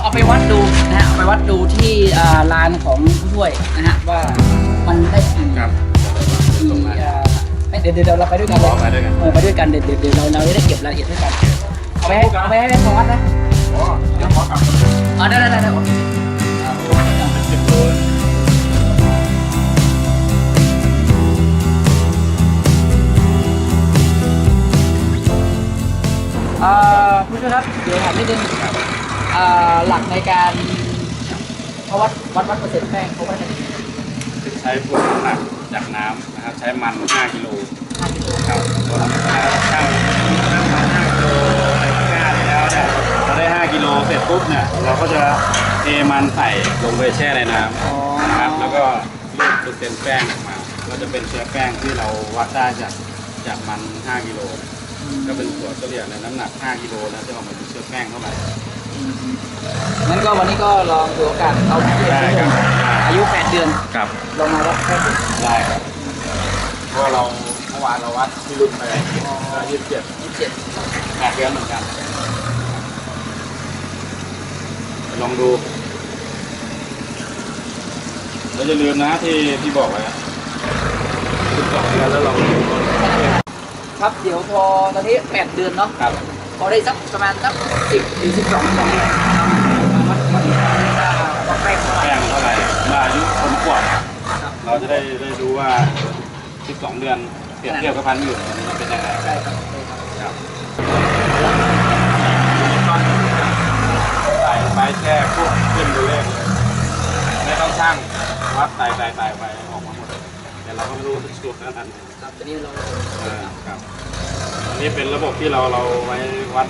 เดี๋ยวเราจะลองเอาไปวัดดูนะฮะเอาไปวัดดูที่อ่าลานของผู้ช่วยนะฮะว่ามันได้กี่ครับ กี่อ่าเอ้ยเดี๋ยวเดี๋ยวเราไปด้วยกันเลยไปด้วยกัน เออไปด้วยกันเดี๋ยวเดี๋ยวเดี๋ยวเราเราจะได้เก็บรายละเอียดด้วยกันเอาไปให้เอาไปให้แม่วัดนะอ๋อเดี๋ยวขอกลับอ๋อได้ได้ได้ได้โอเคเป็นสิบโลอ่าผู้ช่วยครับเดี๋ยวถามนิดนึงอ่า หลักในการเขาวัดวัดวัดเปอร์เซ็นต์แป้งเขาวัดยังไงใช้พวกน้ำหนักจากน้ำนะครับใช้มัน 5กิโลห้ากิโลครับตัวเราช่างน้ำมัน5กิโลในตะกร้าแล้วเนี่ยเราได้ 5กิโลเสร็จปุ๊บเนี่ยเราก็จะเทมันใส่ลงไปแช่ในน้ำนะครับแล้วก็รูดเปอร์เซ็นต์แป้งออกมาก็จะเป็นเชื้อแป้งที่เราวัดได้จากจากมัน 5กิโลก็เป็นตัวเฉลี่ยในน้ำหนัก 5กิโลแล้วจะออกมาเป็นเชื้อแป้งเท่าไหร่ งั้นก็วันนี้ก็ลองดูโอกาสเอาผู้ช่วยได้ครับ อายุ8เดือนครับ ลองมาวัดแป้งดูได้ครับเพราะว่าเราเมื่อวานเราวัดที่รุ่นไปยี่สิบเจ็ดยี่สิบเจ็ดแปดเดือนเหมือนกัน ลองดูแล้วอย่าลืมนะที่ที่บอกไว้สิบสองเดือนแล้วเราครับเดี๋ยวพอตอนนี้8เดือนเนาะครับ พอได้สักประมาณสัก10ถึงสองเดือนมาวัดวัดวัดแป้งเท่าไหร่แป้งเท่าไหร่เมื่อายุคนขวบเราจะได้ได้ดูว่าสิบสองเดือนเปรียบเทียบกับพันธุ์อื่นมันเป็นยังไงใช่ครับใช่ครับครับใส่ไปแช่ปุ๊บขึ้นดูเลขเลยไม่ต้องช่างวัดใส่ใส่ใส่ไปออกมาหมดเลยแต่เราก็ไม่รู้สุดนั้นทันครับตอนนี้เราครับ อันนี้เป็นระบบที่เราเราไว้วัด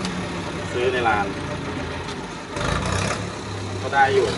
ซื้อในร้าน ก็ได้อยู่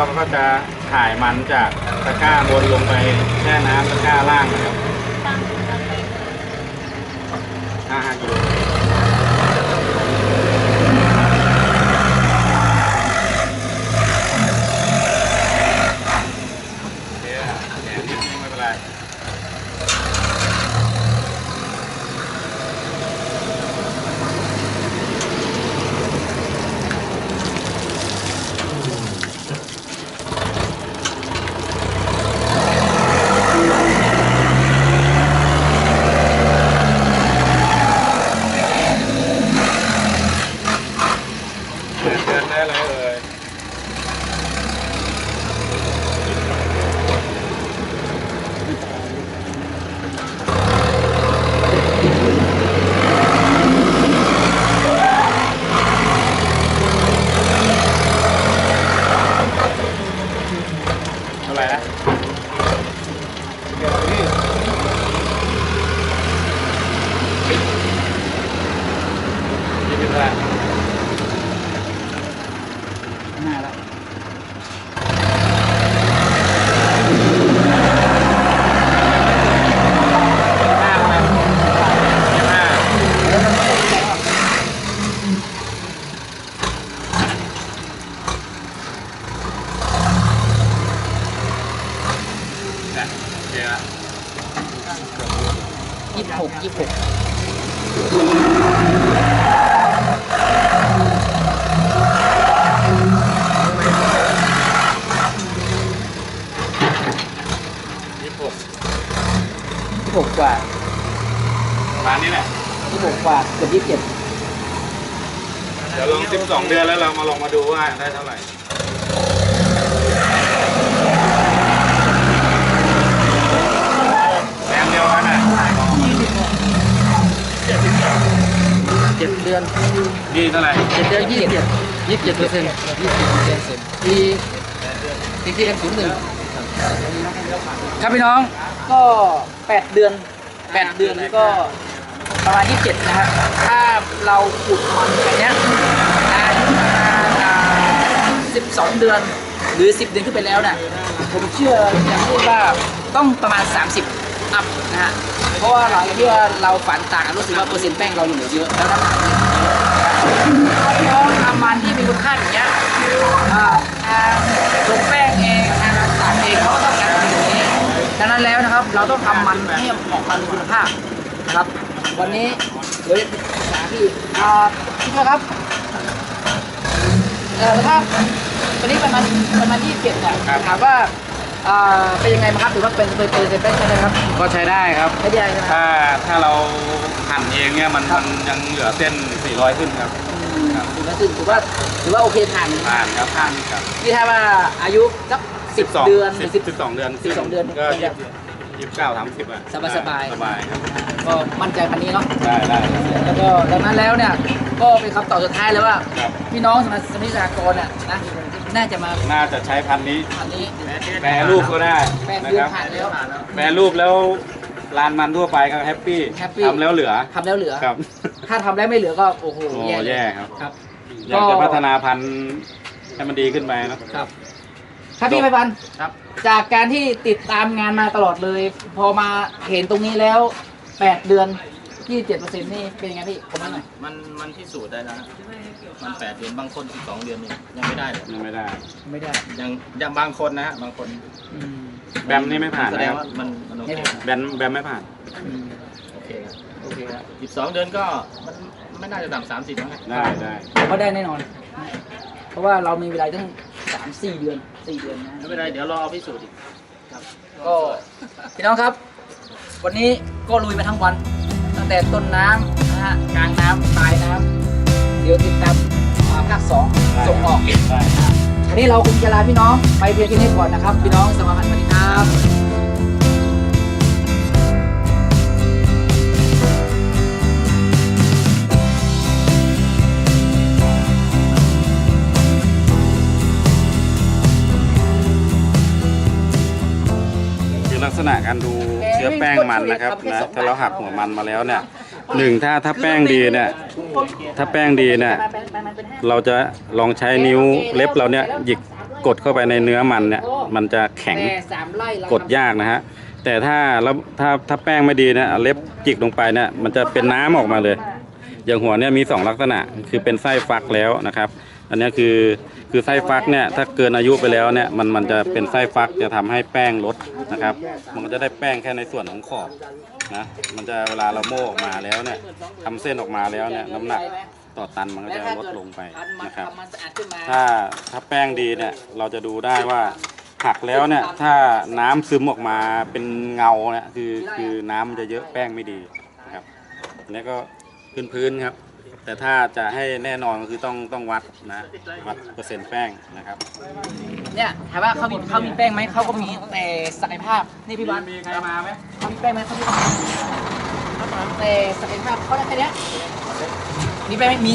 เราก็จะถ่ายมันจากตะกร้าบนลงไปแช่น้ำตะกร้าล่างนะครับห้าห้ากิโลโอเคอะแขนนิดนึงไม่เป็นไร เดินเดินได้เลยเอ่ยเท่าไหร่นะเดี๋ยวนี้ยี่สิบห้า หน้าแล้ว เคละ ยี่สิบหกยี่สิบหกยี่สิบหกยี่สิบหกกว่าประมาณนี้แหละ ยี่สิบหกกว่าเกือบยี่สิบเจ็ด เดี๋ยวลองสิบสองเดือนแล้วเรามาลองมาดูว่าได้เท่าไหร่แรงเดียวกันอะ เจ็ดเดือนดีเท่าไหร่เจ็ดเดือนยี่สิบเจ็ดยี่สิบเจ็ดเปอร์เซ็นต์ยี่สิบเจ็ดเปอร์เซ็นต์ปีปีที่เอ็มศูนย์หนึ่งครับพี่น้องก็แปดเดือนแปดเดือนก็ประมาณยี่สิบเจ็ดนะฮะถ้าเราขุดมันไปเนี้ยอายุประมาณสิบสองเดือนหรือสิบเดือนขึ้นไปแล้วเนี่ยผมเชื่ออย่างที่ว่าต้องประมาณ 30 อัพนะฮะเพราะว่าหลังจากที่เราฝันต่างกันรู้สึกว่าเปอร์เซ็นต์แป้งเราเหลือเยอะแล้วน้ำหนักเยอะถ้าพี่น้องทำมันที่มีคุณค่าอย่างเงี้ยอ่าทางลงแป้งเองทางรักษาเองเขาก็ต้องการทำอย่งนี้ดังนั้นแล้วนะครับ เราต้องทำมันให้ออกมามีคุณภาพนะครับ วันนี้เดี๋ยวจะปรึกษาพี่อ่าพี่ครับเออถ้าวันนี้ประมาณประมาณยี่สิบเจ็ดเนี่ยถามว่า อ่าเป็นยังไงบ้างครับถือว่าเป็นเป็นเป็นเป็นแป้งใช่ไหมครับก็ใช้ได้ครับไม่ได้ใช่ไหมครับถ้าถ้าเราหั่นเองเนี่ยมันมันยังเหลือเส้น 400 ขึ้นครับ ครับ ถือว่าถือว่าถือว่าโอเคผ่านผ่านครับผ่านครับนี่ถ้าว่าอายุสักสิบ12เดือนหรือสิสิบบสิบสองเดือนสิบสองเดือนก็ก็ยี่สิบยี่สิบเก้าสามสิบอะสบายสบาย สบายครับ ก็มั่นใจพันนี้เนาะ ได้ได้แล้วก็ดังนั้นแล้วเนี่ยก็เป็นคำตอบสุดท้ายเลยว่า ครับ พี่น้องสมาสมิสากรเนี่ยนะ น่าจะมาน่าจะใช้พันธุ์นี้พันนี้ แปรรูปก็ได้แปดนะเดือคนรับ ผ่านแล้ว แปรรูปแล้วร้านมันทั่วไปก็แฮปปี้แฮปปี้ ทำแล้วเหลือทำแล้วเหลือ ครับถ้าทำแล้วไม่เหลือก็โอ้โหโอ้แย่เลยแย่ครับ ครับ อยากจะพัฒนาพันธุ์ให้มันดีขึ้นไปเนอะ ครับครับพี่ไพพันธ์ครับ จากการที่ติดตามงานมาตลอดเลย พอมาเห็นตรงนี้แล้วแปดเดือน ที่เจ็ดเปอร์เซ็นต์นี่เป็นยังไงพี่ผมหน่อยมันมันพิสูจน์ได้แล้วนะมันแปดเดือนบางคนสิบสองเดือนนี่ยังไม่ได้เลยยังไม่ได้ ไม่ได้ยังยังบางคนนะฮะบางคนอืมแบมนี่ไม่ผ่านแสดนะงครับว่ามันมันโอเคแบมแบมไม่ผ่านอืมโอเคครับโอเคครับสิบสองเดือนก็มันไม่น่าจะต่ำสามสิบนะได้ได้ผมว่าได้แน่นอน เพราะว่าเรามีเวลาตั้งสามสี่เดือนสี่เดือนนะ ไม่เป็นไรเดี๋ยวรอพิสูจน์อีกก็พี่น้องครับ วันนี้ก็ลุยมาทั้งวัน ตั้งแต่ต้นน้ำนะฮะกลางน้ำปลายน้ำเดี๋ยวติดตามอ่าภาคสองส่งออกได้วันนี้เราคงจะลาพี่น้องไปเพียงแค่นี้ก่อนนะครับ พี่น้องสวัสดีครับ ษณะการดูเชื้อแป้งมันนะครับนะถ้าเราหักหัวมันมาแล้วเนี่ยหนึ่งถ้าถ้าแป้งดีเนี่ยถ้าแป้งดีเนี่ยเราจะลองใช้นิ้วเล็บเราเนี่ยหยิกกดเข้าไปในเนื้อมันเนี่ยมันจะแข็งแต่สามไร่เรากดยากนะฮะแต่ถ้าแล้วถ้าถ้าแป้งไม่ดีเนี่ยเอาเล็บจิกลงไปเนี่ยมันจะเป็นน้ำออกมาเลย อย่างหัวเนี่ยมีสองลักษณะคือเป็นไส้ฟักแล้วนะครับ อันนี้คือคือไส้ฟักเนี่ยถ้าเกินอายุไปแล้วเนี่ยมันมันจะเป็นไส้ฟักจะทำให้แป้งลดนะครับ มันก็จะได้แป้งแค่ในส่วนของขอบนะมันจะเวลาเราโม่ออกมาแล้วเนี่ยทำเส้นออกมาแล้วเนี่ยน้ำหนักต่อตันมันก็จะลดลงไปนะครับ ถ้าถ้าแป้งดีเนี่ยเราจะดูได้ว่าหักแล้วเนี่ยถ้าน้ำซึมออกมาเป็นเงาเนี่ยคือคือน้ำมันจะเยอะแป้งไม่ดีนะครับอันนี้ก็พื้นพื้นครับ แต่ถ้าจะให้แน่นอนก็คือต้องต้องวัดนะวัดเปอร์เซ็นต์แป้งนะครับ เนี่ยถามว่าเขามีเขามีแป้งไหมเขาก็มีแต่ศักยภาพนี่พี่บ้านมีใครมาไหมเขามีแป้งไหมเขามีแต่ศักยภาพเขาได้แค่เนี้ยมีแป้งไหมมี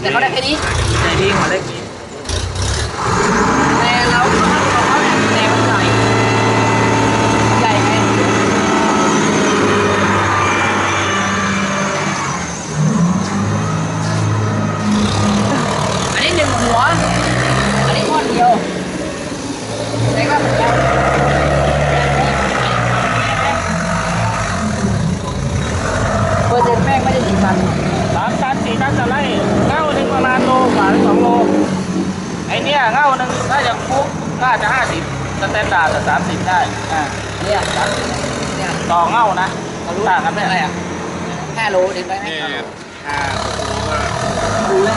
แต่เขาได้แค่นี้ใจดีหัวเล็กนี้ แต่เราก็ทำของเขาเนี่ยแต่มันใหญ่ใหญ่ไงอันนี้หนึ่งหัว อันนี้ก้อนเดียวแต่ก็เหมือนกันเปอร์เซ็นต์แป้งไม่ได้ถึงพัน สามตันสี่ตันต่อไร่ เง่าหนึ่งประมาณโลกว่าหรือสองโลไอเนี้ยเง่าหนึ่งถ้าอย่างฟุกถ้านดาร์ดสามสิบได้อ่าเนี่ยสามสิบเนี่ยต่อเง่านะทะลุต่างกันไหมอะไรอะห้าโลถึงได้ไหมนี่ห้าโลห้าตัวก็ดูแล้ว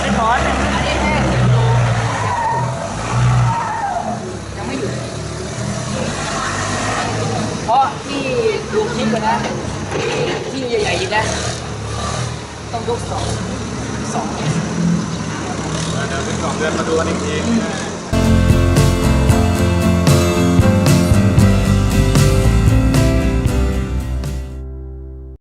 ไม่ถอนเนี่ยอันนี้แค่สิบโลยังไม่หยุดเพราะที่ลุงคิดกันนะที่ใหญ่ๆอีกนะต้องยกสองสอง เดี๋ยวเป็นสองเดือนมาดูกันอีกที